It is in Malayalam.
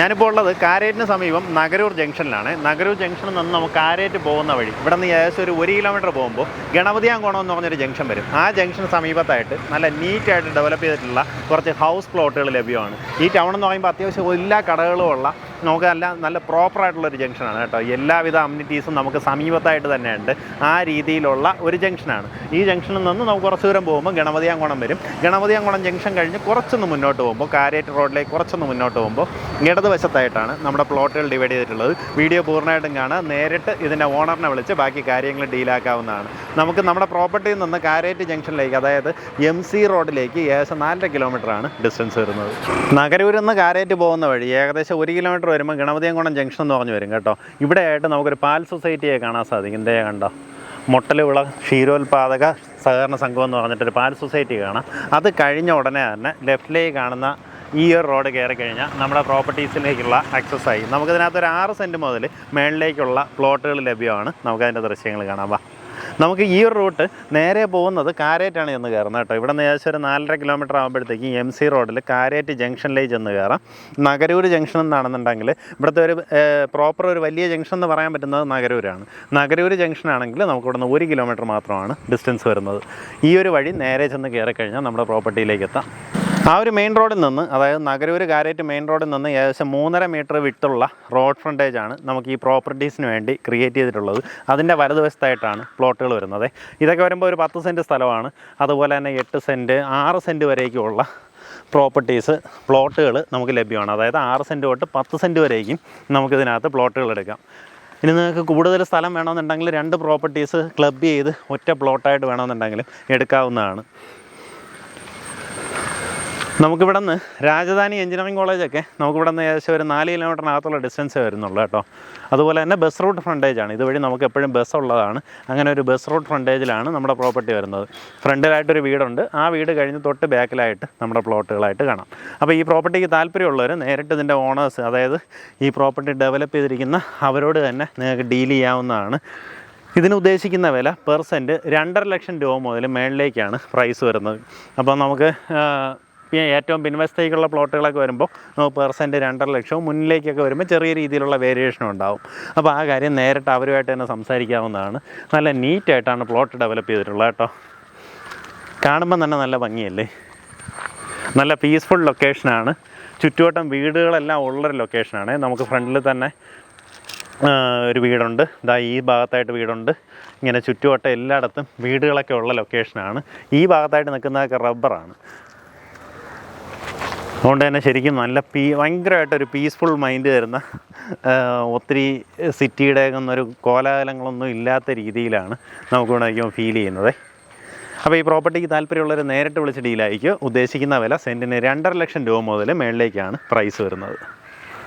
ഞാനിപ്പോൾ ഉള്ളത് കാരേറ്റിന് സമീപം നഗരൂർ ജംഗ്ഷനിലാണ്. നഗരൂർ ജംഗ്ഷനിൽ നിന്ന് നമുക്ക് കാരേറ്റ് പോകുന്ന വഴി ഇവിടെ നിന്ന് ഏകദേശം ഒരു ഒരു കിലോമീറ്റർ പോകുമ്പോൾ ഗണപതിയാങ്കോണം എന്ന് പറഞ്ഞൊരു ജംഗ്ഷൻ വരും. ആ ജംഗ്ഷൻ സമീപത്തായിട്ട് നല്ല നീറ്റായിട്ട് ഡെവലപ്പ് ചെയ്തിട്ടുള്ള കുറച്ച് ഹൗസ് പ്ലോട്ടുകൾ ലഭ്യമാണ്. ഈ ടൗൺ എന്ന് പറയുമ്പോൾ അത്യാവശ്യം എല്ലാ കടകളും ഉള്ള നമുക്ക് നല്ല നല്ല പ്രോപ്പറായിട്ടുള്ളൊരു ജംഗ്ഷനാണ് കേട്ടോ. എല്ലാവിധ അമ്യൂണിറ്റീസും നമുക്ക് സമീപത്തായിട്ട് തന്നെയുണ്ട്. ആ രീതിയിലുള്ള ഒരു ജംഗ്ഷനാണ് ഈ ജംഗ്ഷനിൽ നിന്ന് നമുക്ക് കുറച്ച് ദൂരം പോകുമ്പോൾ ഗണപതിയാംകുളം വരും. ഗണപതിയാംകുളം ജംഗ്ഷൻ കഴിഞ്ഞ് കുറച്ചൊന്ന് മുന്നോട്ട് പോകുമ്പോൾ കാരേറ്റ് റോഡിലേക്ക് കുറച്ചൊന്ന് മുന്നോട്ട് പോകുമ്പോൾ ഇടതുവശത്തായിട്ടാണ് നമ്മുടെ പ്ലോട്ടുകൾ ഡിവൈഡ് ചെയ്തിട്ടുള്ളത്. വീഡിയോ പൂർണമായിട്ടും കാണാം നേരിട്ട് ഇതിന്റെ ഓണറിനെ വിളിച്ച് ബാക്കി കാര്യങ്ങൾ ഡീലാക്കാവുന്നതാണ് നമുക്ക് നമ്മുടെ പ്രോപ്പർട്ടിയിൽ നിന്ന് കാരേറ്റ് ജംഗ്ഷനിലേക്ക് അതായത് എം സി റോഡിലേക്ക് ഏകദേശം നാലര കിലോമീറ്ററാണ് ഡിസ്റ്റൻസ് വരുന്നത്. നഗരൂരിൽ നിന്ന് കാരേറ്റ് പോകുന്ന വഴി ഏകദേശം ഒരു കിലോമീറ്റർ വരുമ്പോൾ ഗണപതിയങ്കോണം ജംഗ്ഷൻ എന്ന് പറഞ്ഞു വരും കേട്ടോ. ഇവിടെ ആയിട്ട് നമുക്കൊരു പാൽ സൊസൈറ്റിയെ കാണാൻ സാധിക്കും. ഇതേ കണ്ടോ? മുട്ടലുവിള ക്ഷീരോത്പാദക സഹകരണ സംഘം എന്ന് പറഞ്ഞിട്ടൊരു പാൽ സൊസൈറ്റി കാണാം. അത് കഴിഞ്ഞ ഉടനെ തന്നെ ലെഫ്റ്റിലേക്ക് കാണുന്ന ഈ ഒരു റോഡ് കയറി കഴിഞ്ഞാൽ നമ്മുടെ പ്രോപ്പർട്ടീസിലേക്കുള്ള ആക്സസ് ആയി. നമുക്കിതിനകത്ത് ഒരു ആറ് സെന്റ് മുതൽ മേളിലേക്കുള്ള പ്ലോട്ടുകൾ ലഭ്യമാണ്. നമുക്കതിന്റെ ദൃശ്യങ്ങൾ കാണാം. വാ. നമുക്ക് ഈ ഒരു റൂട്ട് നേരെ പോകുന്നത് കാരേറ്റാണ് ചെന്ന് കയറുന്നത് കേട്ടോ. ഇവിടെ നിന്ന് ഏകദേശം ഒരു നാലര കിലോമീറ്റർ ആകുമ്പോഴത്തേക്ക് എം സി റോഡിൽ കാരേറ്റ് ജംഗ്ഷനിലേക്ക് ചെന്ന് കയറാം. നഗരൂർ ജംഗ്ഷൻ എന്നാണെന്നുണ്ടെങ്കിൽ ഇവിടുത്തെ ഒരു പ്രോപ്പർ ഒരു വലിയ ജംഗ്ഷൻ എന്ന് പറയാൻ പറ്റുന്നത് നഗരൂരാണ്. നഗരൂർ ജംഗ്ഷൻ ആണെങ്കിൽ നമുക്ക് ഇവിടുന്ന് ഒരു കിലോമീറ്റർ മാത്രമാണ് ഡിസ്റ്റൻസ് വരുന്നത്. ഈ ഒരു വഴി നേരെ ചെന്ന് കയറി കഴിഞ്ഞാൽ നമ്മുടെ പ്രോപ്പർട്ടിയിലേക്ക് എത്താം. ആ ഒരു മെയിൻ റോഡിൽ നിന്ന് അതായത് നഗരൂർ കാരേറ്റ് മെയിൻ റോഡിൽ നിന്ന് ഏകദേശം മൂന്നര മീറ്റർ വിട്ടുള്ള റോഡ് ഫ്രണ്ടേജ് ആണ് നമുക്ക് ഈ പ്രോപ്പർട്ടീസിന് വേണ്ടി ക്രിയേറ്റ് ചെയ്തിട്ടുള്ളത്. അതിന്റെ വലതുവശത്തായിട്ടാണ് പ്ലോട്ടുകൾ വരുന്നത്. ഇതൊക്കെ വരുമ്പോൾ ഒരു പത്ത് സെന്റ് സ്ഥലമാണ്. അതുപോലെ തന്നെ എട്ട് സെന്റ് ആറ് സെന്റ് വരേക്കുമുള്ള പ്രോപ്പർട്ടീസ് പ്ലോട്ടുകൾ നമുക്ക് ലഭ്യമാണ്. അതായത് ആറ് സെന്റ് തൊട്ട് പത്ത് സെന്റ് വരേക്കും നമുക്കിതിനകത്ത് പ്ലോട്ടുകൾ എടുക്കാം. ഇനി നിങ്ങൾക്ക് കൂടുതൽ സ്ഥലം വേണമെന്നുണ്ടെങ്കിൽ രണ്ട് പ്രോപ്പർട്ടീസ് ക്ലബ് ചെയ്ത് ഒറ്റ പ്ലോട്ടായിട്ട് വേണമെന്നുണ്ടെങ്കിലും എടുക്കാവുന്നതാണ്. നമുക്കിവിടെ നിന്ന് രാജധാനി എഞ്ചിനീയറിംഗ് കോളേജൊക്കെ നമുക്കിവിടെ നിന്ന് ഏകദേശം ഒരു നാല് കിലോമീറ്ററിനകത്തുള്ള ഡിസ്റ്റൻസ് വരുന്നുള്ളൂ കേട്ടോ. അതുപോലെ തന്നെ ബസ് റൂട്ട് ഫ്രണ്ടേജാണ് ഇതുവഴി നമുക്ക് എപ്പോഴും ബസ് ഉള്ളതാണ്. അങ്ങനെ ഒരു ബസ് റൂട്ട് ഫ്രണ്ടേജിലാണ് നമ്മുടെ പ്രോപ്പർട്ടി വരുന്നത്. ഫ്രണ്ടിലായിട്ടൊരു വീടുണ്ട്. ആ വീട് കഴിഞ്ഞ് തൊട്ട് ബാക്കിലായിട്ട് നമ്മുടെ പ്ലോട്ടുകളായിട്ട് കാണാം. അപ്പോൾ ഈ പ്രോപ്പർട്ടിക്ക് താല്പര്യമുള്ളവർ നേരിട്ട് ഇതിന്റെ ഓണേഴ്സ് അതായത് ഈ പ്രോപ്പർട്ടി ഡെവലപ്പ് ചെയ്തിരിക്കുന്ന അവരോട് തന്നെ നിങ്ങൾക്ക് ഡീൽ ചെയ്യാവുന്നതാണ്. ഇതിന് ഉദ്ദേശിക്കുന്ന വില പെർസെന്റ് രണ്ടര ലക്ഷം രൂപ മുതൽ മേളിലേക്കാണ് പ്രൈസ് വരുന്നത്. അപ്പോൾ നമുക്ക് ഏറ്റവും പിൻവശത്തേക്കുള്ള പ്ലോട്ടുകളൊക്കെ വരുമ്പോൾ നമുക്ക് പെർ സെന്റ് രണ്ടര ലക്ഷവും മുന്നിലേക്കൊക്കെ വരുമ്പോൾ ചെറിയ രീതിയിലുള്ള വേരിയേഷനും ഉണ്ടാവും. അപ്പോൾ ആ കാര്യം നേരിട്ട് അവരുമായിട്ട് തന്നെ സംസാരിക്കാവുന്നതാണ്. നല്ല നീറ്റായിട്ടാണ് പ്ലോട്ട് ഡെവലപ്പ് ചെയ്തിട്ടുള്ളത് കേട്ടോ. കാണുമ്പോൾ തന്നെ നല്ല ഭംഗിയല്ലേ? നല്ല പീസ്ഫുൾ ലൊക്കേഷനാണ് ചുറ്റുവട്ടം വീടുകളെല്ലാം ഉള്ളൊരു ലൊക്കേഷനാണ് നമുക്ക് ഫ്രണ്ടിൽ തന്നെ ഒരു വീടുണ്ട്. ഇതാ ഈ ഭാഗത്തായിട്ട് വീടുണ്ട്. ഇങ്ങനെ ചുറ്റുവട്ടം എല്ലായിടത്തും വീടുകളൊക്കെ ഉള്ള ലൊക്കേഷനാണ് ഈ ഭാഗത്തായിട്ട് നിൽക്കുന്നതൊക്കെ റബ്ബറാണ് അതുകൊണ്ട് തന്നെ ശരിക്കും നല്ല പീ ഭയങ്കരമായിട്ടൊരു പീസ്ഫുൾ മൈൻഡ് തരുന്ന ഒത്തിരി സിറ്റിയുടെ ഒന്നൊരു കോലാഹലങ്ങളൊന്നും ഇല്ലാത്ത രീതിയിലാണ് നമുക്കിവിടെ നിൽക്കുമ്പോൾ ഫീൽ ചെയ്യുന്നത്. അപ്പോൾ ഈ പ്രോപ്പർട്ടിക്ക് താല്പര്യമുള്ളവർ നേരിട്ട് വിളിച്ച് ഡീലായിരിക്കും ഉദ്ദേശിക്കുന്ന വില സെന്റിന് രണ്ടര ലക്ഷം രൂപ മുതൽ മേളിലേക്കാണ് പ്രൈസ് വരുന്നത്.